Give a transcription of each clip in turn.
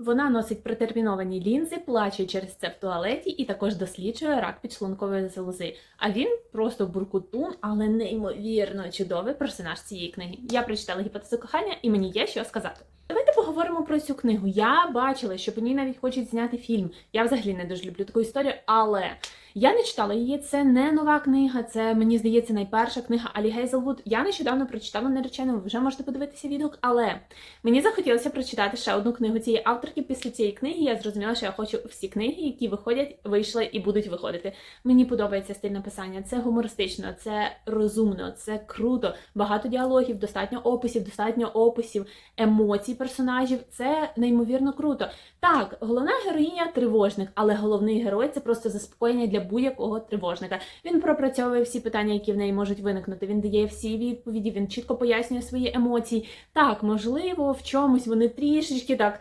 Вона носить протерміновані лінзи, плаче через це в туалеті і також досліджує рак підшлункової залози. А він просто буркутун, але неймовірно чудовий персонаж цієї книги. Я прочитала гіпотезу кохання, і мені є що сказати. Давайте поговоримо про цю книгу. Я бачила, що по ній навіть хочуть зняти фільм. Я взагалі не дуже люблю таку історію, але я не читала її. Це не нова книга, це мені здається найперша книга Алі Гейзелвуд. Я нещодавно прочитала наречену, ви вже можете подивитися відгук, але мені захотілося прочитати ще одну книгу цієї авторки. Після цієї книги я зрозуміла, що я хочу всі книги, які виходять, вийшли і будуть виходити. Мені подобається стиль написання. Це гумористично, це розумно, це круто. Багато діалогів, достатньо описів, достатньо описів, емоцій персонажів. Це неймовірно круто. Так, головна героїня тривожник, але головний герой це просто заспокоєння для будь-якого тривожника. Він пропрацьовує всі питання, які в неї можуть виникнути. Він дає всі відповіді, він чітко пояснює свої емоції. Так, можливо, в чомусь вони трішечки так.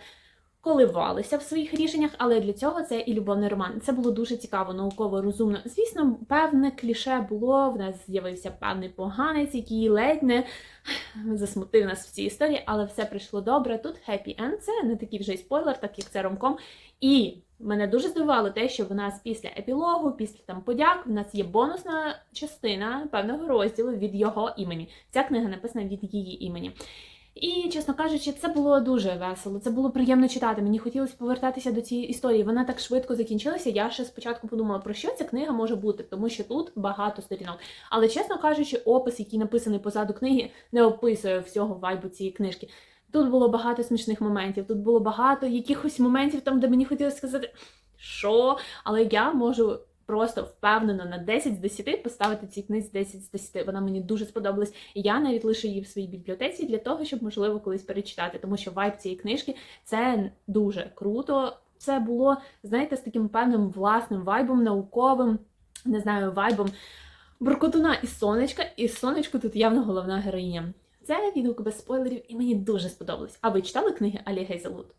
Коливалися в своїх рішеннях, але для цього це і любовний роман. Це було дуже цікаво, науково, розумно. Звісно, певне кліше було. В нас з'явився певний поганець, який ледь не засмутив нас в цій історії, але все прийшло добре. Тут happy end, це не такий вже й спойлер, так як це ромком. І мене дуже здивувало те, що в нас після епілогу, після там подяк, в нас є бонусна частина певного розділу від його імені. Ця книга написана від її імені. І, чесно кажучи, це було дуже весело. Це було приємно читати. Мені хотілося повертатися до цієї історії. Вона так швидко закінчилася. Я ще спочатку подумала, про що ця книга може бути, тому що тут багато сторінок. Але, чесно кажучи, опис, який написаний позаду книги, не описує всього вайбу цієї книжки. Тут було багато смішних моментів, тут було багато якихось моментів, там, де мені хотілося сказати, що, але я можу. Просто впевнено на 10 з 10 поставити цій книзі 10 з 10. Вона мені дуже сподобалась. І я навіть лишу її в своїй бібліотеці для того, щоб можливо колись перечитати, тому що вайб цієї книжки це дуже круто. Це було, знаєте, з таким певним власним вайбом, науковим, не знаю, вайбом буркотуна і сонечка. І сонечко тут явно головна героїня. Це відгук без спойлерів, і мені дуже сподобалось. А ви читали книги Алі Гейзелвуд?